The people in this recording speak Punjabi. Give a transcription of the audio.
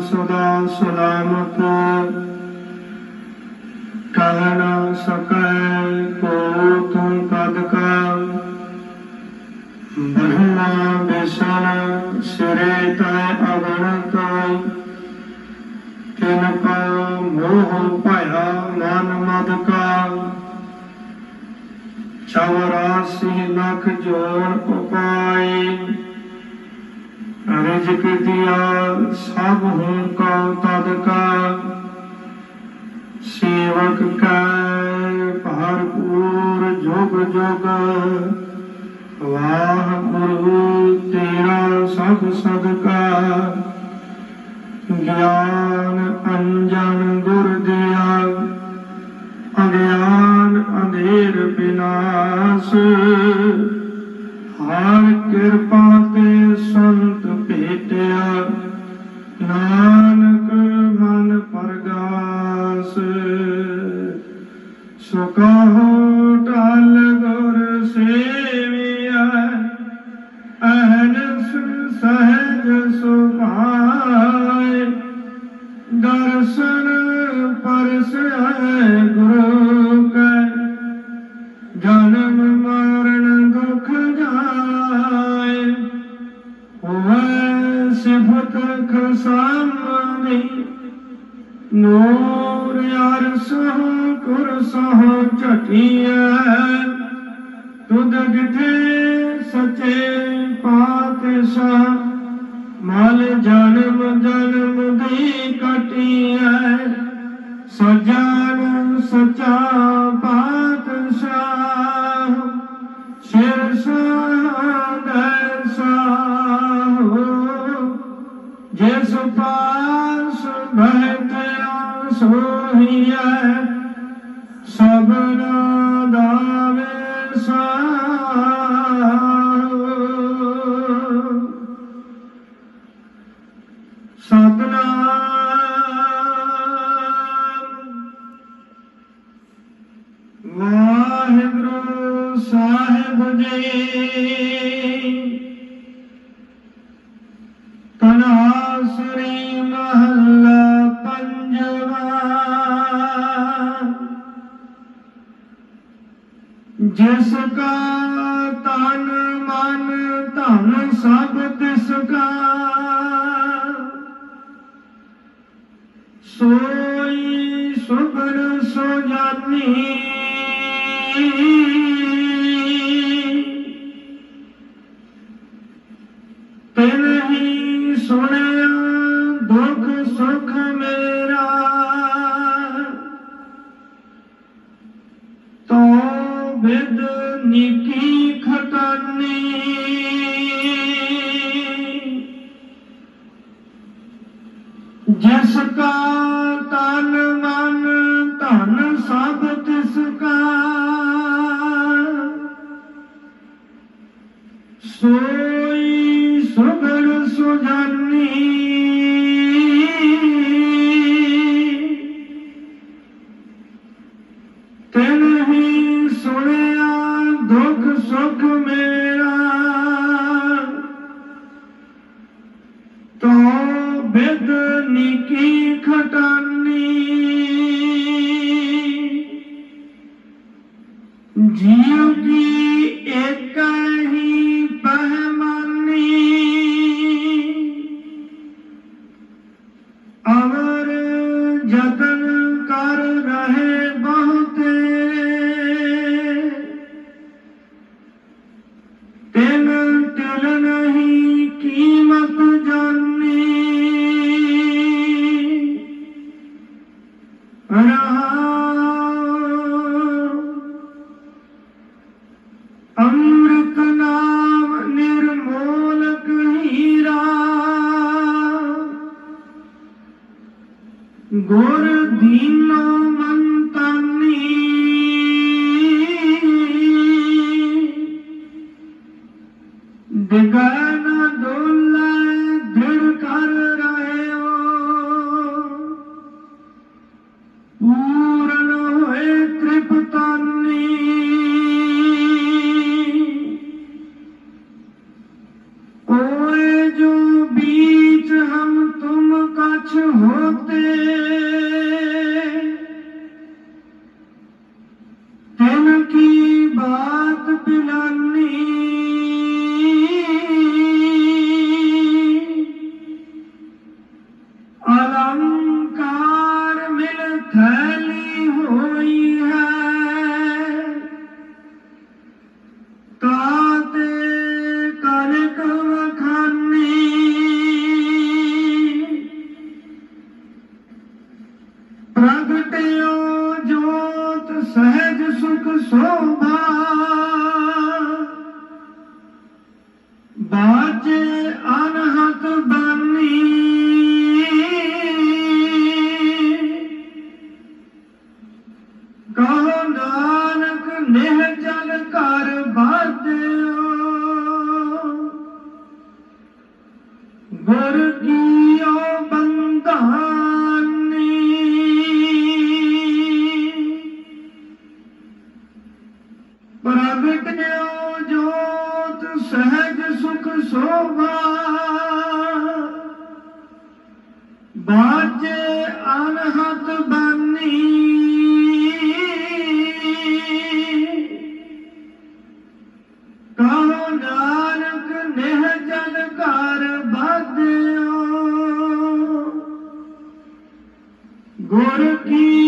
ਸਦਾ ਸਲਾਮਤ। ਕਹਿ ਨਾ ਸਕੈ ਕੋ ਤੁਮ ਕਦ ਕਾ। ਬ੍ਰਹਮਾ ਵਿਸ਼ਨ ਸਿਰੇ ਤੈ ਅਗਣਤ ਤਿਨ ਕੋ ਮੋਹ ਭਇਆ ਮਨ ਮਦ ਕਾ। ਚੌਰਾਸੀ ਲੱਖ ਜੋੜ ਉਪਾਈ ਰਿਜਕ ਦਿਆ ਸਭ ਹੂੰ ਕਉ ਤਦ ਕਾ। ਸੇਵਕ ਕੈ ਭਰਪੂਰ ਜੁਗ ਜੁਗ। ਵਾਹਿਗੁਰੂ ਤੇਰਾ ਸਭ ਸਦਕਾ। ਗਿਆਨ ਅੰਜਨ ਗੁਰ ਦਿਆ, ਅਗਿਆਨ ਅੰਧੇਰ ਬਿਨਾਸ਼। ਸੁਖੋ ਟਲ ਗੁਰ ਸੇਵਿਆ ਅਹਨਸ ਸਹਿਜ ਸੁਭਾਏ ਦਰਸ਼ਨ ਪਰਸੈ ਗੁਰੂ ਨੂਰ ਯਾਰ ਸਹ ਕੁਰ ਸਹ ਝਟੀਐ। ਤੁਧ ਦਿਠੇ ਸਚੇ ਪਾਤਸ਼ਾਹ, ਮਲ ਜਨਮ ਜਨਮ ਦੀ ਕਟੀਐ। ਸਜਣ ਸਚਾ ਪਾਤਸ਼ਾਹ, ਸਿਰ ਸਾਦਰ ਸਾਹੋ। ਜਿਸ ਪਾਸ ਭੈ ਜਿਸ ਕਾ ਤਨ ਮਨ ਧਨ ਸਭ ਤਿਸ ਕਾ ਸੋਈ ਸੁਗਣ ਸੋ ਜਾਨੀ। ਬਿਦ ਨਿਕੀ ਖਟਾਨੀ ਬਿਦ ਨਿਕੀ ਖਟਾਨੀ। ਗੁਰ ਦੀਨੋ ਮੰਤਾਨੀ ਦਿਗਨ ਡੋਲੇ ਬਾਤ ਬਿਲਾਨੀ। ਅਲੰਕਾਰ ਮਿਲ ਥੈਲੀ ਹੋਈ ਹੈ। ਕਾਤੇ ਕਨਕ ਪ੍ਰਗਟਿਓ ਜੋਤ ਸਹਿਜ ਸੁਖ ਸੋਭਾ। ਗੁਰ ਕੀਓ ਬੰਧਾਨੀ। ਪ੍ਰਗਟਿਓ ਜੋਤ ਸਹਿਜ ਸੁਖ ਸੋਭਾ। ਬਾਜੇ ਅਨਹਤ ਬਾਨੀ। ਕਹੋ ਨਾਨਕ ਨਿਹ ਜਲ ਘਰ ਗੁਰ ਕੀਓ ਬੰਦ